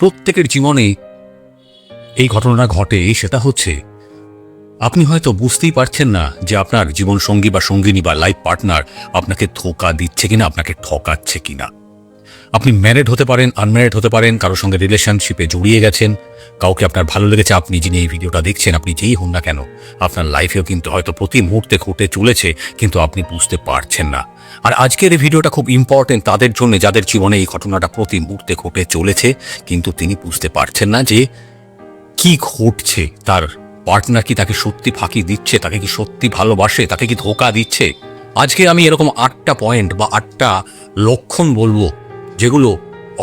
প্রত্যেকের জীবনে এই ঘটনাটা ঘটে, সেটা হচ্ছে, আপনি হয়তো বুঝতেই পারছেন না যে আপনার জীবন সঙ্গী বা সঙ্গিনী বা লাইফ পার্টনার আপনাকে ধোকা দিচ্ছে কিনা, আপনাকে ঠকাচ্ছে কিনা। আপনি ম্যারেড হতে পারেন আনম্যারেড হতে পারেন, কারোর সঙ্গে রিলেশনশিপে জড়িয়ে গেছেন, কাউকে আপনার ভালো লেগেছে, আপনি যিনি এই ভিডিওটা দেখছেন, আপনি যেই হন না কেন, আপনার লাইফেও কিন্তু হয়তো প্রতি মুহূর্তে ঘটে চলেছে, কিন্তু আপনি বুঝতে পারছেন না। আর আজকের এই ভিডিওটা খুব ইম্পর্টেন্ট তাদের জন্য, যাদের জীবনে এই ঘটনাটা প্রতি মুহূর্তে ঘটে চলেছে, কিন্তু তিনি বুঝতে পারছেন না যে কি ঘটছে। তার পার্টনার কি তাকে সত্যি ফাঁকি দিচ্ছে? তাকে কি সত্যি ভালোবাসে? তাকে কি ধোকা দিচ্ছে? আজকে আমি এরকম আটটা পয়েন্ট বা আটটা লক্ষণ বলব, যেগুলো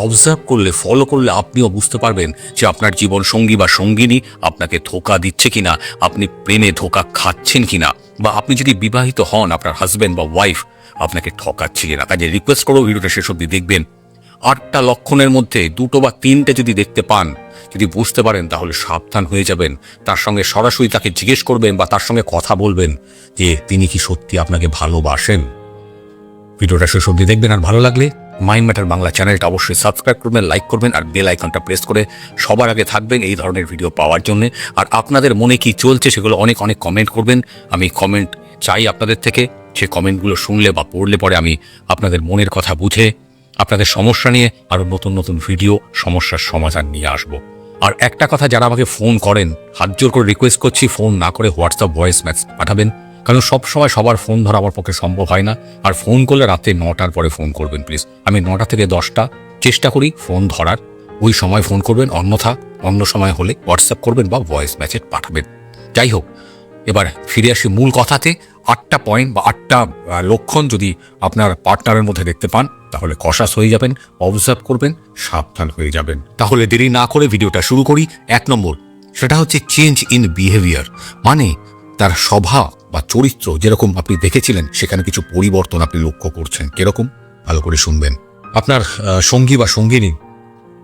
অবজার্ভ করলে ফলো করলে আপনিও বুঝতে পারবেন যে আপনার জীবন সঙ্গী বা সঙ্গিনী আপনাকে ধোকা দিচ্ছে কিনা, আপনি প্রেমে ধোকা খাচ্ছেন কিনা, বা আপনি যদি বিবাহিত হন আপনার হাজবেন্ড বা ওয়াইফ আপনাকে ঠকাচ্ছে না। কাজে রিকোয়েস্ট করো, ভিডিওটা শেষ অব্দি দেখবেন। আটটা লক্ষণের মধ্যে দুটো বা তিনটে যদি দেখতে পান, যদি বুঝতে পারেন, তাহলে সাবধান হয়ে যাবেন। তার সঙ্গে সরাসরি তাকে জিজ্ঞেস করবেন বা তার সঙ্গে কথা বলবেন যে, তিনি কি সত্যি আপনাকে ভালোবাসেন? ভিডিওটা শেষ অব্দি দেখবেন। আর ভালো লাগলে মাইন্ড ম্যাটার বাংলা চ্যানেলটা অবশ্যই সাবস্ক্রাইব করবেন, লাইক করবেন, আর বেল আইকনটা প্রেস করে সবার আগে থাকবেন এই ধরনের ভিডিও পাওয়ার জন্য। আর আপনাদের মনে কি চলছে সেগুলো অনেক অনেক কমেন্ট করবেন। আমি কমেন্ট চাই আপনাদের থেকে। সে কমেন্টগুলো শুনলে বা পড়লে পরে আমি আপনাদের মনের কথা বুঝে, আপনাদের সমস্যা নিয়ে আরও নতুন নতুন ভিডিও সমস্যার সমাধান নিয়ে আসব। আর একটা কথা, যারা আমাকে ফোন করেন, হাত জোর করে রিকোয়েস্ট করছি, ফোন না করে হোয়াটসঅ্যাপ ভয়েস ম্যাচ পাঠাবেন, কারণ সব সময় সবার ফোন ধরা আমার পক্ষে সম্ভব হয় না। আর ফোন করলে রাতে নটার পরে ফোন করবেন প্লিজ আমি নটা থেকে দশটা চেষ্টা করি ফোন ধরার। ওই সময় ফোন করবেন, অন্যথা অন্য সময় হলে হোয়াটসঅ্যাপ করবেন বা ভয়েস মেসেজ পাঠাবেন। যাই হোক, এবার ফিরে আসি মূল কথাতে। আটটা পয়েন্ট বা আটটা লক্ষণ যদি আপনার পার্টনারের মধ্যে দেখতে পান, তাহলে কষাস হয়ে যাবেন অবজার্ভ করবেন, সাবধান হয়ে যাবেন। তাহলে দেরি না করে ভিডিওটা শুরু করি। এক নম্বর, সেটা হচ্ছে চেঞ্জ ইন বিহেভিয়ার মানে তার স্বভাব বা চরিত্র যেরকম আপনি দেখেছিলেন, সেখানে কিছু পরিবর্তন আপনি লক্ষ্য করছেন। কীরকম? ভালো করে শুনবেন। আপনার সঙ্গী বা সঙ্গিনী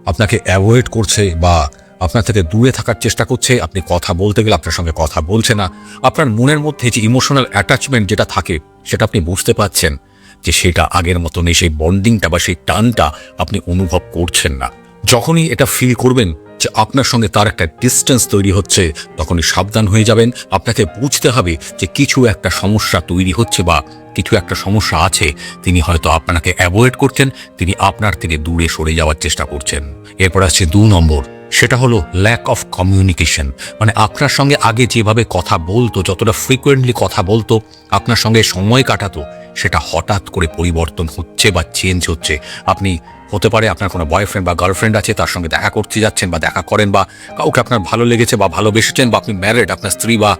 আপনাকে অ্যাভয়েড করছে বা আপনার থেকে দূরে থাকার চেষ্টা করছে, আপনি কথা বলতে গেলে আপনার সঙ্গে কথা বলছে না। আপনার মনের মধ্যে যে ইমোশনাল অ্যাটাচমেন্ট যেটা থাকে, সেটা আপনি বুঝতে পারছেন যে সেটা আগের মতো নেই সেই বন্ডিংটা বা সেই টানটা আপনি অনুভব করছেন না। যখনই এটা ফিল করবেন যে আপনার সঙ্গে তার একটা ডিস্টেন্স তৈরি হচ্ছে, তখনই সাবধান হয়ে যাবেন। আপনাকে বুঝতে হবে যে কিছু একটা সমস্যা তৈরি হচ্ছে বা কিছু একটা সমস্যা আছে, তিনি হয়তো আপনাকে অ্যাভয়েড করছেন, তিনি আপনার থেকে দূরে সরে যাওয়ার চেষ্টা করছেন। এরপর আসছে দু নম্বর, সেটা হলো ল্যাক অফ কমিউনিকেশন মানে আপনার সঙ্গে আগে যেভাবে কথা বলতো, যতটা ফ্রিকোয়েন্টলি কথা বলতো, আপনার সঙ্গে সময় কাটাতো, সেটা হঠাৎ করে পরিবর্তন হচ্ছে বা চেঞ্জ হচ্ছে। আপনি, হতে পারে আপনার কোনো বয়ফ্রেন্ড বা গার্লফ্রেন্ড আছে, তার সঙ্গে দেখা করতে যাচ্ছেন বা দেখা করেন বা কাউকে আপনার ভালো লেগেছে বা ভালোবেসেছেন বা আপনি ম্যারেড আপনার স্ত্রী বা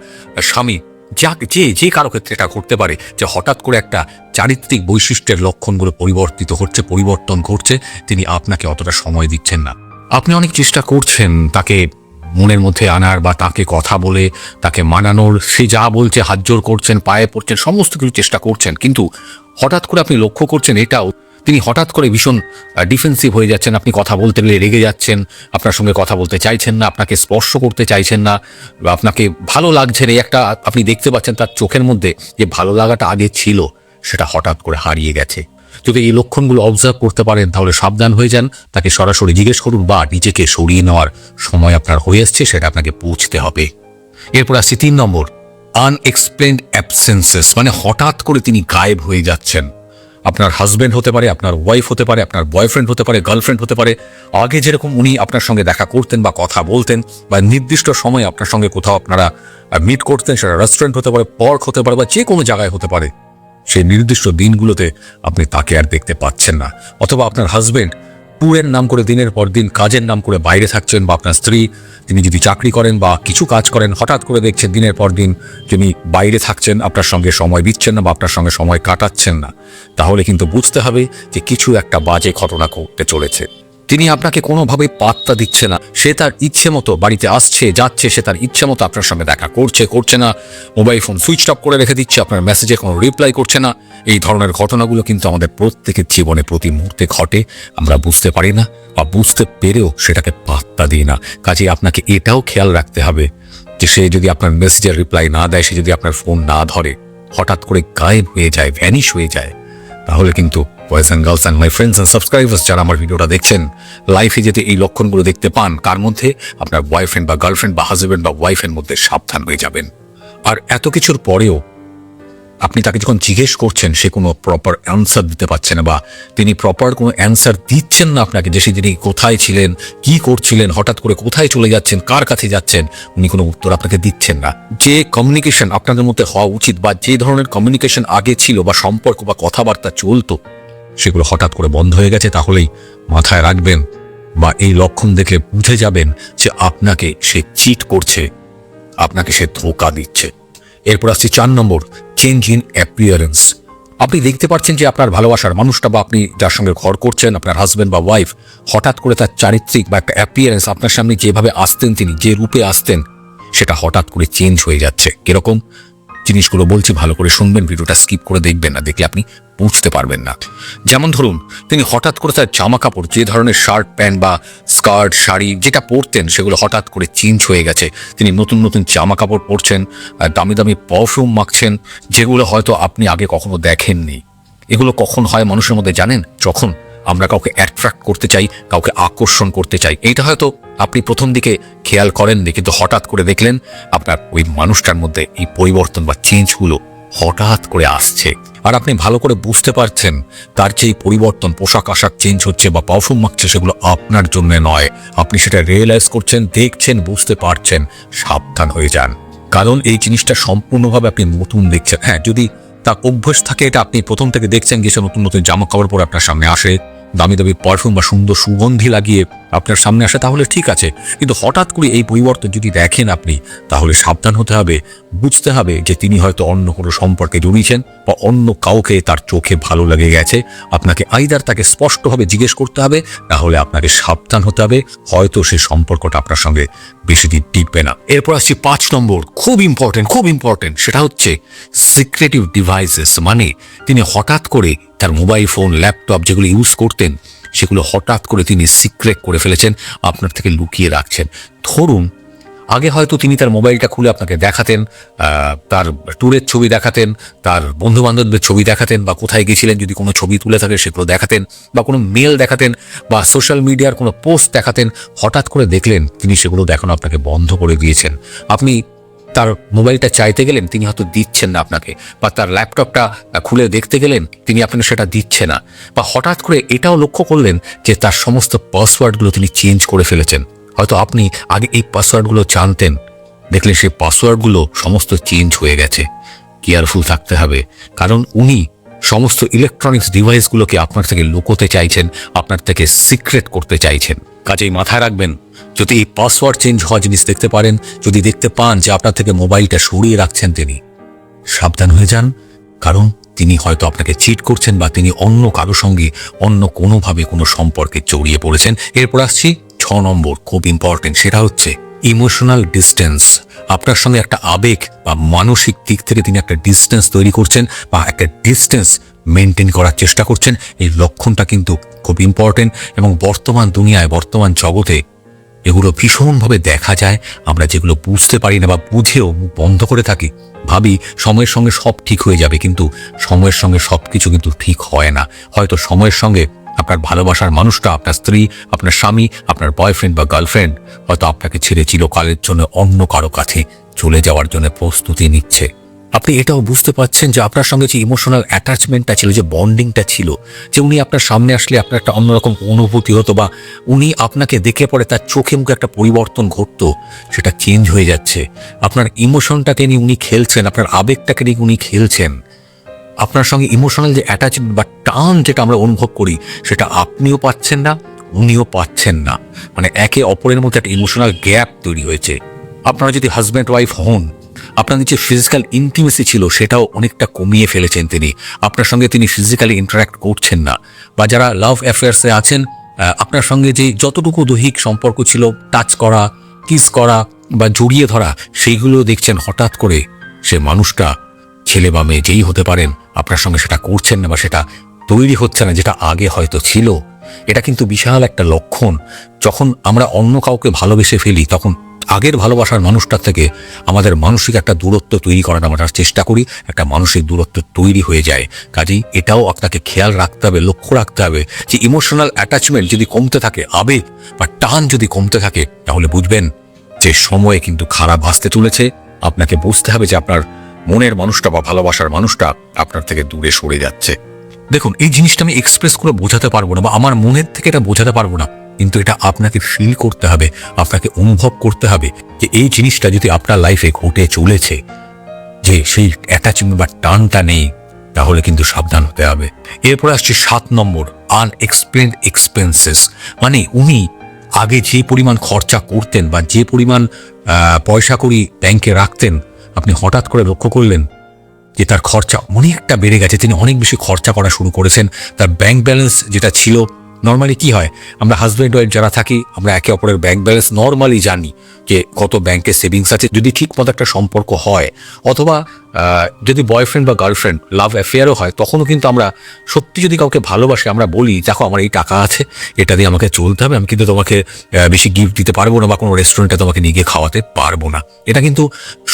স্বামী যা যে যে কারও ক্ষেত্রে এটা করতে পারে, যে হঠাৎ করে একটা চারিত্রিক বৈশিষ্ট্যের লক্ষণগুলো পরিবর্তিত হচ্ছে, পরিবর্তন ঘটছে, তিনি আপনাকে অতটা সময় দিচ্ছেন না। আপনি অনেক চেষ্টা করছেন তাকে মনের মধ্যে আনার বা তাকে কথা বলে, তাকে মানানোর, সে যা বলছে হাত জোর করছেন, পায়ে পড়ছেন, সমস্ত কিছু চেষ্টা করছেন, কিন্তু হঠাৎ করে আপনি লক্ষ্য করছেন এটাও তিনি হঠাৎ করে ভীষণ ডিফেন্সিভ হয়ে যাচ্ছেন। আপনি কথা বলতে গেলে রেগে যাচ্ছেন, আপনার সঙ্গে কথা বলতে চাইছেন না, আপনাকে স্পর্শ করতে চাইছেন না আপনাকে ভালো লাগছে না। একটা, আপনি দেখতে পাচ্ছেন তার চোখের মধ্যে যে ভালো লাগাটা আগে ছিল, সেটা হঠাৎ করে হারিয়ে গেছে। যদি এই লক্ষণগুলো অবজার্ভ করতে পারেন, তাহলে সাবধান হয়ে যান। তাকে সরাসরি জিজ্ঞেস করুন বা নিজেকে সরিয়ে নেওয়ার সময় আপনার হয়ে এসছে সেটা আপনাকে বুঝতে হবে। এরপর আসছে তিন নম্বর আনএক্সপ্লেন্ড অ্যাবসেন্সেস মানে হঠাৎ করে তিনি গায়েব হয়ে যাচ্ছেন। আপনার হাজব্যান্ড হতে পারে, আপনার ওয়াইফ হতে পারে, আপনার বয়ফ্রেন্ড হতে পারে গার্লফ্রেন্ড হতে পারে, আগে যেরকম উনি আপনার সঙ্গে দেখা করতেন বা কথা বলতেন, বা নির্দিষ্ট সময়ে আপনার সঙ্গে কোথাও আপনারা মিট করতেন, সেটা রেস্টুরেন্ট হতে পারে পর্ক হতে পারে, বা যে কোনো জায়গায় হতে পারে, সেই নির্দিষ্ট দিনগুলোতে আপনি তাকে আর দেখতে পাচ্ছেন না। অথবা আপনার হাজবেন্ড ট্যুরের নাম করে দিনের পর দিন কাজের নাম করে বাইরে থাকছেন বা আপনার স্ত্রী, তিনি যদি চাকরি করেন বা কিছু কাজ করেন, হঠাৎ করে দেখছেন দিনের পর দিন তিনি বাইরে থাকছেন, আপনার সঙ্গে সময় দিচ্ছেন না বা আপনার সঙ্গে সময় কাটাচ্ছেন না। তাহলে কিন্তু বুঝতে হবে যে কিছু একটা বাজে ঘটনা ঘটতে চলেছে। তিনি আপনাকে কোনোভাবে পাত্তা দিচ্ছে না। সে তার ইচ্ছে মতো বাড়িতে আসছে, যাচ্ছে, সে তার ইচ্ছে মতো আপনার সঙ্গে দেখা করছে করছে না। মোবাইল ফোন সুইচ অফ করে রেখে দিচ্ছে, আপনার মেসেজে কোনো রিপ্লাই করছে না। এই ধরনের ঘটনাগুলো কিন্তু আমাদের প্রত্যেকের জীবনে প্রতি মুহূর্তে ঘটে। আমরা বুঝতে পারি না বা বুঝতে পেরেও সেটাকে পাত্তা দিই না। কাজে আপনাকে এটাও খেয়াল রাখতে হবে যে সে যদি আপনার মেসেজের রিপ্লাই না দেয়, সে যদি আপনার ফোন না ধরে, হঠাৎ করে গায়েব হয়ে যায়, ভ্যানিশ হয়ে যায়, তাহলে কিন্তু boys and girls and my friends and subscribers যারা আমার ভিডিওটা দেখছেন লাইফে যেতে এই লক্ষণগুলো দেখতে পান কার মধ্যে আপনার বয়ফ্রেন্ড বা গার্লফ্রেন্ড বা হাজব্যান্ড বা ওয়াইফের মধ্যে সাবধান হয়ে যাবেন। আর এত কিছুর পরেও আপনি তাকে যখন জিজ্ঞেস করছেন, সে কোনো প্রপার অ্যান্সার দিতে পারছে না বা তিনি প্রপার কোনো অ্যান্সার দিচ্ছেন না আপনাকে যে সেদিন কোথায় ছিলেন, কি করছিলেন, হঠাৎ করে কোথায় চলে যাচ্ছেন, কার কাছে যাচ্ছেন, উনি কোনো উত্তর আপনাকে দিচ্ছেন না। যে কমিউনিকেশন আপনাদের মধ্যে হওয়া উচিত বা যে ধরনের কমিউনিকেশন আগে ছিল বা সম্পর্ক বা কথাবার্তা চলতো সেগুলো হঠাৎ করে বন্ধ হয়ে গেছে, তাহলেই মাথায় রাখবেন বা এই লক্ষণ দেখে বুঝে যাবেন যে আপনাকে সে চিট করছে, আপনাকে সে ধোকা দিচ্ছে। এরপর আসছে চার নম্বর চেঞ্জ ইন অ্যাপিয়ারেন্স আপনি দেখতে পাচ্ছেন যে আপনার ভালোবাসার মানুষটা বা আপনি যার সঙ্গে ঘর করছেন, আপনার হাজব্যান্ড বা ওয়াইফ হঠাৎ করে তার চারিত্রিক বা একটা অ্যাপিয়ারেন্স আপনার সামনে যেভাবে আসতেন তিনি, যে রূপে আসতেন, সেটা হঠাৎ করে চেঞ্জ হয়ে যাচ্ছে। কীরকম? জিনিসগুলো বলছি, ভালো করে শুনবেন, ভিডিওটা স্কিপ করে দেখবেন, না দেখলে আপনি বুঝতে পারবেন না। যেমন ধরুন, তিনি হঠাৎ করে তার জামা কাপড় যে ধরনের শার্ট প্যান্ট বা স্কার্ট শাড়ি যেটা পরতেন, সেগুলো হঠাৎ করে চেঞ্জ হয়ে গেছে। তিনি নতুন নতুন জামা কাপড় পরছেন দামি দামি পারফিউম মাখছেন, যেগুলো হয়তো আপনি আগে কখনো দেখেননি। এগুলো কখন হয় মানুষের মধ্যে জানেন? যখন আমরা কাউকে অ্যাট্রাক্ট করতে চাই, কাউকে আকর্ষণ করতে চাই। এইটা হয়তো আপনি প্রথম দিকে খেয়াল করেননি, কিন্তু হঠাৎ করে দেখলেন আপনার ওই মানুষটার মধ্যে এই পরিবর্তন বা চেঞ্জগুলো হঠাৎ করে আসছে। আর আপনি ভালো করে বুঝতে পারছেন, তার যে পরিবর্তন, পোশাক আশাক চেঞ্জ হচ্ছে বা পারফিউম মাখছে, সেগুলো আপনার জন্য নয়। আপনি সেটা রিয়েলাইজ করছেন, দেখছেন, বুঝতে পারছেন, সাবধান হয়ে যান। কারণ এই জিনিসটা সম্পূর্ণভাবে আপনি নতুন দেখছেন। হ্যাঁ যদি তার অভ্যাস থাকে, এটা আপনি প্রথম থেকে দেখছেন যে নতুন নতুন জামা কাপড় পরে আপনার সামনে আসে দামি দামি পারফিউম বা সুন্দর সুগন্ধি লাগিয়ে আপনার সামনে আসে, তাহলে ঠিক আছে। কিন্তু হঠাৎ করে এই পরিবর্তন যদি দেখেন আপনি, তাহলে সাবধান হতে হবে, বুঝতে হবে যে তিনি হয়তো অন্য কোনো সম্পর্কে জড়িয়েছেন বা অন্য কাউকে তার চোখে ভালো লেগে গেছে। আপনাকে আইদার তাকে স্পষ্টভাবে জিজ্ঞেস করতে হবে তাহলে আপনাকে সাবধান হতে হবে, হয়তো সে সম্পর্কটা আপনার সঙ্গে বেশি দিন টিকবে না। এরপর আসছি পাঁচ নম্বর, খুব ইম্পর্টেন্ট খুব ইম্পর্টেন্ট সেটা হচ্ছে সিক্রেটিভ ডিভাইসেস মানে তিনি হঠাৎ করে তার মোবাইল ফোন, ল্যাপটপ যেগুলো ইউজ করতেন, সেগুলো হঠাৎ করে তিনি সিক্রেট করে ফেলেছেন, আপনার থেকে লুকিয়ে রাখছেন। ধরুন, আগে হয়তো তিনি তার মোবাইলটা খুলে আপনাকে দেখাতেন তার ট্যুরের ছবি দেখাতেন, তার বন্ধু বান্ধবদের ছবি দেখাতেন, বা কোথায় গেছিলেন যদি কোনো ছবি তুলে থাকে সেগুলো দেখাতেন, বা কোনো মেল দেখাতেন, বা সোশ্যাল মিডিয়ার কোনো পোস্ট দেখাতেন, হঠাৎ করে দেখলেন তিনি সেগুলো দেখানো আপনাকে বন্ধ করে দিয়েছেন। আপনি তার মোবাইলটা চাইতে গেলেন, তিনি হয়তো দিচ্ছেন না আপনাকে। বা তার ল্যাপটপটা খুলে দেখতে গেলেন, তিনি আপনাকে সেটা দিচ্ছে না। বা হঠাৎ করে এটাও লক্ষ্য করলেন যে তার সমস্ত পাসওয়ার্ডগুলো তিনি চেঞ্জ করে ফেলেছেন। হয়তো আপনি আগে এই পাসওয়ার্ডগুলো জানতেন। দেখলেন সেই পাসওয়ার্ডগুলো সমস্ত চেঞ্জ হয়ে গেছে। কেয়ারফুল থাকতে হবে। কারণ উনি সমস্ত ইলেকট্রনিক্স ডিভাইসগুলোকে আপনার থেকে লুকোতে চাইছেন, আপনার থেকে সিক্রেট করতে চাইছেন। কাজেই মাথায় রাখবেন, যদি এই পাসওয়ার্ড চেঞ্জ হওয়া জিনিস দেখতে পারেন, যদি দেখতে পান যে আপনার থেকে মোবাইলটা সরিয়ে রাখছেন তিনি। সাবধান হয়ে যান, কারণ তিনি হয়তো আপনাকে চিট করছেন বা তিনি অন্য কারও সঙ্গে অন্য কোনোভাবে কোনো সম্পর্কে জড়িয়ে পড়েছেন। এরপর আসছি ছ নম্বর, খুব ইম্পর্টেন্ট সেটা হচ্ছে ইমোশনাল ডিস্টেন্স আপনার সঙ্গে একটা আবেগ বা মানসিক দিক থেকে তিনি একটা ডিস্টেন্স তৈরি করছেন বা একটা ডিস্টেন্স মেনটেন করার চেষ্টা করছেন, এই লক্ষণটা কিন্তু খুব ইম্পর্টেন্ট এবং বর্তমান দুনিয়ায়, বর্তমান জগতে এগুলো ভীষণভাবে দেখা যায়। আমরা যেগুলো বুঝতে পারি না বা বুঝেও বন্ধ করে থাকি, ভাবি সময়ের সঙ্গে সব ঠিক হয়ে যাবে, কিন্তু সময়ের সঙ্গে সব কিছু কিন্তু ঠিক হয় না। হয়তো সময়ের সঙ্গে আপনার ভালোবাসার মানুষটা, আপনার স্ত্রী, আপনার স্বামী, আপনার বয়ফ্রেন্ড বা গার্লফ্রেন্ড হয়তো আপনাকে ছেড়ে চিরকালের জন্য অন্য কারও কাছে চলে যাওয়ার জন্য প্রস্তুতি নিচ্ছে। আপনি এটাও বুঝতে পারছেন যে আপনার সঙ্গে যে ইমোশনাল অ্যাটাচমেন্টটা ছিল, যে বন্ডিংটা ছিল, যে উনি আপনার সামনে আসলে আপনার একটা অন্যরকম অনুভূতি হতো বা উনি আপনাকে দেখে পরে তার চোখে মুখে একটা পরিবর্তন ঘটতো, সেটা চেঞ্জ হয়ে যাচ্ছে। আপনার ইমোশনটাকে নিয়ে উনি খেলছেন, আপনার আবেগটাকে নিয়ে উনি খেলছেন। আপনার সঙ্গে ইমোশনাল যে অ্যাটাচমেন্ট বা টান যেটা আমরা অনুভব করি, সেটা আপনিও পাচ্ছেন না, উনিও পাচ্ছেন না। মানে একে অপরের মধ্যে একটা ইমোশনাল গ্যাপ তৈরি হয়েছে। আপনারা যদি হাজব্যান্ড ওয়াইফ হন, আপনার যে ফিজিক্যাল ইন্টিমেসি ছিল, সেটাও অনেকটা কমিয়ে ফেলেছেন তিনি। আপনার সঙ্গে তিনি ফিজিক্যালি ইন্টারাক্ট করছেন না। বা যারা লাভ অ্যাফেয়ার্সে আছেন আপনার সঙ্গে যে যতটুকু দৈহিক সম্পর্ক ছিল টাচ করা কিস করা বা জড়িয়ে ধরা, সেইগুলো দেখছেন হঠাৎ করে সে মানুষটা ছেলে বা মেয়ে যেই হতে পারেন, আপনার সঙ্গে সেটা করছেন না বা সেটা তৈরি হচ্ছে না, যেটা আগে হয়তো ছিল, এটা কিন্তু বিশাল একটা লক্ষণ। যখন আমরা অন্য কাউকে ভালোবেসে ফেলি, তখন আগের ভালোবাসার মানুষটার থেকে আমাদের মানসিক একটা দূরত্ব তৈরি করার আমরা চেষ্টা করি, একটা মানসিক দূরত্ব তৈরি হয়ে যায়। কাজেই এটাও আপনাকে খেয়াল রাখতে হবে, লক্ষ্য রাখতে হবে যে ইমোশনাল অ্যাটাচমেন্ট যদি কমতে থাকে, আবেগ বা টান যদি কমতে থাকে, তাহলে বুঝবেন যে সময়ে কিন্তু খারাপ আসতে চলেছে। আপনাকে বুঝতে হবে যে আপনার মনের মানুষটা বা ভালোবাসার মানুষটা আপনার থেকে দূরে সরে যাচ্ছে। দেখুন, এই জিনিসটা আমি এক্সপ্রেস করে বোঝাতে পারব না বা আমার মনের থেকে এটা বোঝাতে পারব না। কিন্তু এটা আপনাকে ফিল করতে হবে, আপনাকে অনুভব করতে হবে যে এই জিনিসটা যদি আপনার লাইফে ঘটে চলেছে, যে সেই অ্যাটাচমেন্ট বা টানটা নেই, তাহলে কিন্তু সাবধান হতে হবে। এরপর আসছে সাত নম্বর আনএক্সপ্লেন এক্সপেন্সেস মানে উনি আগে যে পরিমাণ খরচা করতেন বা যে পরিমাণ পয়সা করি ব্যাংকে রাখতেন আপনি হঠাৎ করে লক্ষ্য করলেন যে তার খরচা অনেকটা বেড়ে গেছে, তিনি অনেক বেশি খরচা করা শুরু করেছেন। তার ব্যাংক ব্যালেন্স যেটা ছিল নর্মালি কি হয়, আমরা হাজব্যান্ড ওয়াইফ যারা থাকি, আমরা একে অপরের ব্যাংক ব্যালেন্স নর্মালি জানি। যে কত ব্যাংকে সেভিংস আছে, যদি ঠিক মতো একটা সম্পর্ক হয়, অথবা যদি বয়ফ্রেন্ড বা গার্লফ্রেন্ড লাভ অ্যাফেয়ারও হয়, তখনও কিন্তু আমরা সত্যি যদি কাউকে ভালোবাসি, আমরা বলি, দেখো, আমার এই টাকা আছে, এটা দিয়ে আমাকে চলতে হবে, আমি কিন্তু তোমাকে বেশি গিফট দিতে পারব না বা কোনো রেস্টুরেন্টে তোমাকে নিয়ে গিয়ে খাওয়াতে পারব না। এটা কিন্তু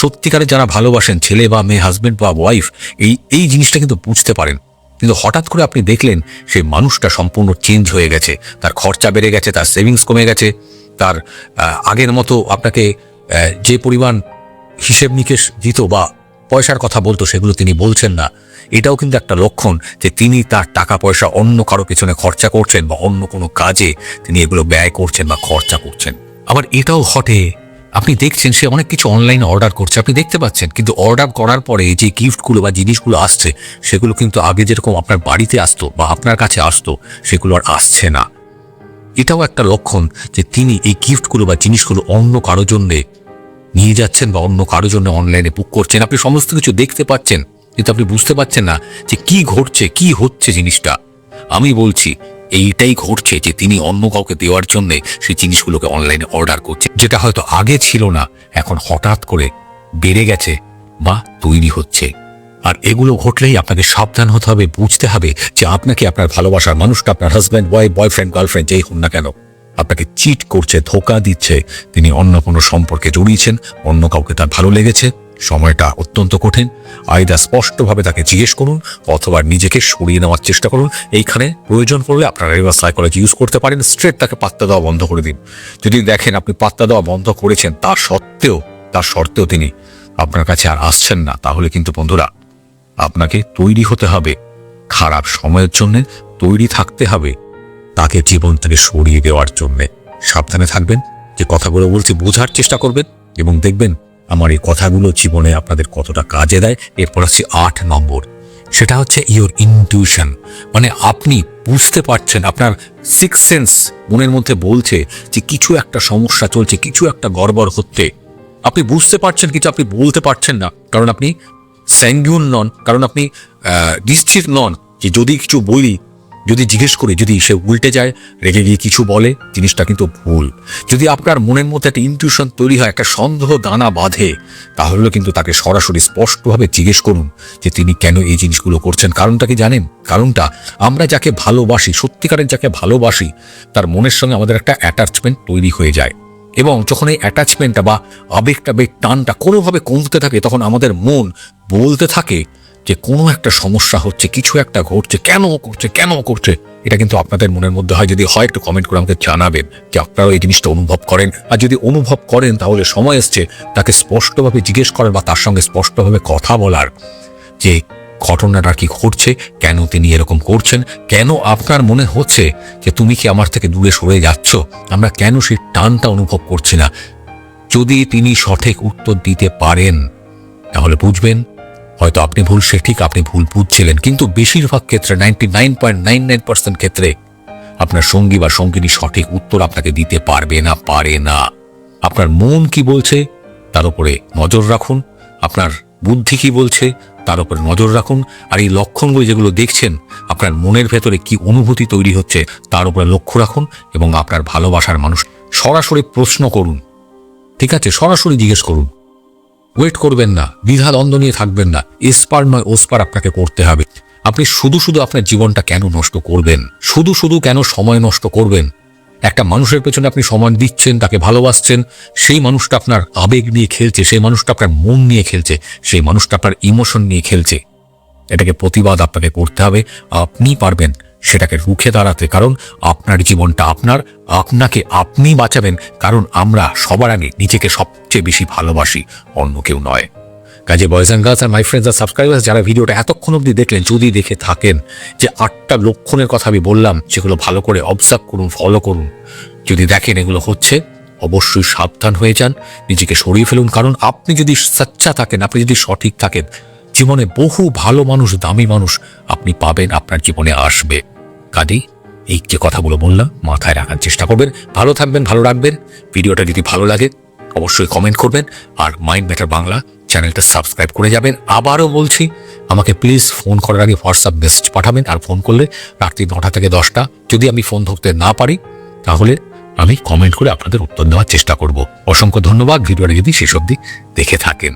সত্যিকারের যারা ভালোবাসেন, ছেলে বা মেয়ে হাজব্যান্ড বা ওয়াইফ এই এই জিনিসটা কিন্তু বুঝতে পারেন। কিন্তু হঠাৎ করে আপনি দেখলেন, সেই মানুষটা সম্পূর্ণ চেঞ্জ হয়ে গেছে, তার খরচা বেড়ে গেছে, তার সেভিংস কমে গেছে। তার আগের মতো আপনাকে যে পরিমাণ হিসেব নিকেশ দিত বা পয়সার কথা বলতো সেগুলো তিনি বলছেন না। এটাও কিন্তু একটা লক্ষণ যে তিনি তার টাকা পয়সা অন্য কারও পেছনে খরচা করছেন বা অন্য কোনো কাজে তিনি এগুলো ব্যয় করছেন বা খরচা করছেন। আবার এটাও ঘটে, আপনি দেখছেন সে অনেক কিছু অনলাইনে অর্ডার করছে, আপনি দেখতে পাচ্ছেন, কিন্তু অর্ডার করার পরে যে গিফটগুলো বা জিনিসগুলো আসছে, সেগুলো কিন্তু আগে যেরকম আপনার বাড়িতে আসতো বা আপনার কাছে আসতো, সেগুলো আর আসছে না। এটাও একটা লক্ষণ যে তিনি এই গিফটগুলো বা জিনিসগুলো অন্য কারও জন্যে নিয়ে যাচ্ছেন বা অন্য কারও জন্য অনলাইনে বুক করছেন। আপনি সমস্ত কিছু দেখতে পাচ্ছেন, কিন্তু আপনি বুঝতে পারছেন না যে কি ঘটছে, কি হচ্ছে জিনিসটা। আমি বলছি, এইটাই ঘটছে যে তিনি অন্য কাউকে দেওয়ার জন্য সেই জিনিসগুলোকে অনলাইনে অর্ডার করছে যেটা হয়তো আগে ছিল না, এখন হঠাৎ করে বেড়ে গেছে বা তৈরি হচ্ছে। আর এগুলো ঘটলেই আপনাকে সাবধান হতে হবে, বুঝতে হবে যে আপনাকে আপনার ভালোবাসার মানুষটা, আপনার হাজব্যান্ড ওয়াইফ বয়ফ্রেন্ড গার্লফ্রেন্ড যেই হন না কেন, আপনাকে চিট করছে, ধোকা দিচ্ছে। তিনি অন্য কোনো সম্পর্কে জড়িয়েছেন, অন্য কাউকে তার ভালো লেগেছে। সময়টা অত্যন্ত কঠিন। আয়দা স্পষ্টভাবে তাকে জিজ্ঞেস করুন অথবা নিজেকে সরিয়ে নেওয়ার চেষ্টা করুন। এইখানে প্রয়োজন পড়লে আপনারা রিভার্স সাইকোলজি ইউজ করতে পারেন। স্ট্রেট তাকে পাত্তা দেওয়া বন্ধ করে দিন। যদি দেখেন আপনি পাত্তা দেওয়া বন্ধ করেছেন, তা সত্ত্বেও তার সত্ত্বেও তিনি আপনার কাছে আর আসছেন না, তাহলে কিন্তু বন্ধুরা আপনাকে তৈরি হতে হবে। খারাপ সময়ের জন্য তৈরি থাকতে হবে। তাকে জীবন থেকে সরিয়ে দেওয়ার জন্যে। সাবধানে থাকবেন, যে কথাগুলো বলছি বোঝার চেষ্টা করবেন এবং দেখবেন আমার এই কথাগুলো জীবনে আপনাদের কতটা কাজে দেয়। এরপর হচ্ছে আট নম্বর। সেটা হচ্ছে ইওর ইনটিউশন মানে আপনি বুঝতে পারছেন, আপনার সিক্স সেন্স মনের মধ্যে বলছে যে কিছু একটা সমস্যা চলছে, কিছু একটা গড়বড় হচ্ছে। আপনি বুঝতে পারছেন, কিছু আপনি বলতে পারছেন না। কারণ আপনি স্যাঙ্গুন নন, কারণ আপনি নিশ্চিত নন যে যদি কিছু বলি, যদি জিজ্ঞেস করি, যদি সে উল্টে যায়, রেগে গিয়ে কিছু বলে, জিনিসটা কিন্তু ভুল। যদি আপনার মনের মধ্যে একটা ইনটিউশন তৈরি হয়, একটা সন্দেহ দানা বাঁধে, তাহলে কিন্তু তাকে সরাসরি স্পষ্টভাবে জিজ্ঞেস করুন যে তিনি কেন এই জিনিসগুলো করছেন। কারণটা কি জানেন? কারণটা, আমরা যাকে ভালোবাসি, সত্যিকারের যাকে ভালোবাসি, তার মনের সঙ্গে আমাদের একটা অ্যাটাচমেন্ট তৈরি হয়ে যায়। এবং যখন এই অ্যাটাচমেন্টটা বা আবেগটা বেগ টানটা কোনোভাবে কমতে থাকে, তখন আমাদের মন বলতে থাকে যে কোনো একটা সমস্যা হচ্ছে, কিছু একটা ঘটছে, কেন করছে কেন করছে? এটা কিন্তু আপনাদের মনের মধ্যে হয়, যদি হয় একটু কমেন্ট করে আমাকে জানাবেন যে আপনারাও এই জিনিসটা অনুভব করেন। আর যদি অনুভব করেন, তাহলে সময় এসছে তাকে স্পষ্টভাবে জিজ্ঞেস করার বা তার সঙ্গে স্পষ্টভাবে কথা বলার যে ঘটনাটা কি ঘটছে, কেন তিনি এরকম করছেন, কেন আপনার মনে হচ্ছে যে তুমি কি আমার থেকে দূরে সরে যাচ্ছ? আমরা কেন সেই টানটা অনুভব করছি না? যদি তিনি সঠিক উত্তর দিতে পারেন, তাহলে বুঝবেন হয়তো আপনি ভুল, সে ঠিক আপনি ভুল বুঝছিলেন, কিন্তু বেশিরভাগ ক্ষেত্রে ninety nine point nine nine percent ক্ষেত্রে আপনার সঙ্গী বা সঙ্গিনী সঠিক উত্তর আপনাকে দিতে পারবে না, পারে না। আপনার মন কি বলছে, তার উপরে নজর রাখুন। আপনার বুদ্ধি কি বলছে, তার উপরে নজর রাখুন। আর এই লক্ষণগুলো যেগুলো দেখছেন, আপনার মনের ভেতরে কি অনুভূতি তৈরি হচ্ছে, তার উপরে লক্ষ্য রাখুন এবং আপনার ভালোবাসার মানুষ সরাসরি প্রশ্ন করুন। ঠিক আছে? সরাসরি জিজ্ঞেস করুন। ওয়েট করবেন না, দ্বিধা দ্বন্দ্ব নিয়ে থাকবেন না। এসপার নয় ওসপার আপনাকে করতে হবে। আপনি শুধু শুধু আপনার জীবনটা কেন নষ্ট করবেন? শুধু শুধু কেন সময় নষ্ট করবেন? একটা মানুষের পেছনে আপনি সময় দিচ্ছেন, তাকে ভালোবাসছেন, সেই মানুষটা আপনার আবেগ নিয়ে খেলছে, সেই মানুষটা আপনার মন নিয়ে খেলছে, সেই মানুষটা আপনার ইমোশন নিয়ে খেলছে। এটাকে প্রতিবাদ আপনাকে করতে হবে। আপনি পারবেন। সেটাকে রুখে দাঁড়াতে, কারণ আপনার জীবনটা আপনার, আপনাকে আপনি বাঁচাবেন, কারণ আমরা সবার আগে নিজেকে সবচেয়ে বেশি ভালোবাসি, অন্য কেউ নয়। কাজে বয়েজ অ্যান্ড গার্লস আর মাই ফ্রেন্ডস আর সাবস্ক্রাইবার্স যারা ভিডিওটা এতক্ষণ অবধি দেখলেন, যদি দেখে থাকেন যে আটটা লক্ষণের কথা আমি বললাম, সেগুলো ভালো করে অবজার্ভ করুন ফলো করুন। যদি দেখেন এগুলো হচ্ছে, অবশ্যই সাবধান হয়ে যান, নিজেকে সরিয়ে ফেলুন, কারণ আপনি যদি সচ্চা থাকেন, আপনি যদি সঠিক থাকেন জীবনে বহু ভালো মানুষ, দামি মানুষ আপনি পাবেন, আপনার জীবনে আসবে। কাজেই এই যে কথাগুলো বললাম, মাথায় রাখার চেষ্টা করবেন। ভালো থাকবেন, ভালো রাখবেন। ভিডিওটা যদি ভালো লাগে, অবশ্যই কমেন্ট করবেন। আর মাইন্ড ম্যাটার বাংলা চ্যানেলটা সাবস্ক্রাইব করে যাবেন। আবারও বলছি, আমাকে প্লিজ ফোন করার আগে হোয়াটসঅ্যাপ মেসেজ পাঠাবেন। আর ফোন করলে রাত্রি নটা থেকে দশটা, যদি আমি ফোন ধরতে না পারি, তাহলে আমি কমেন্ট করে আপনাদের উত্তর দেওয়ার চেষ্টা করব। অসংখ্য ধন্যবাদ। ভিডিওটা যদি শেষ অবধি দেখে থাকেন।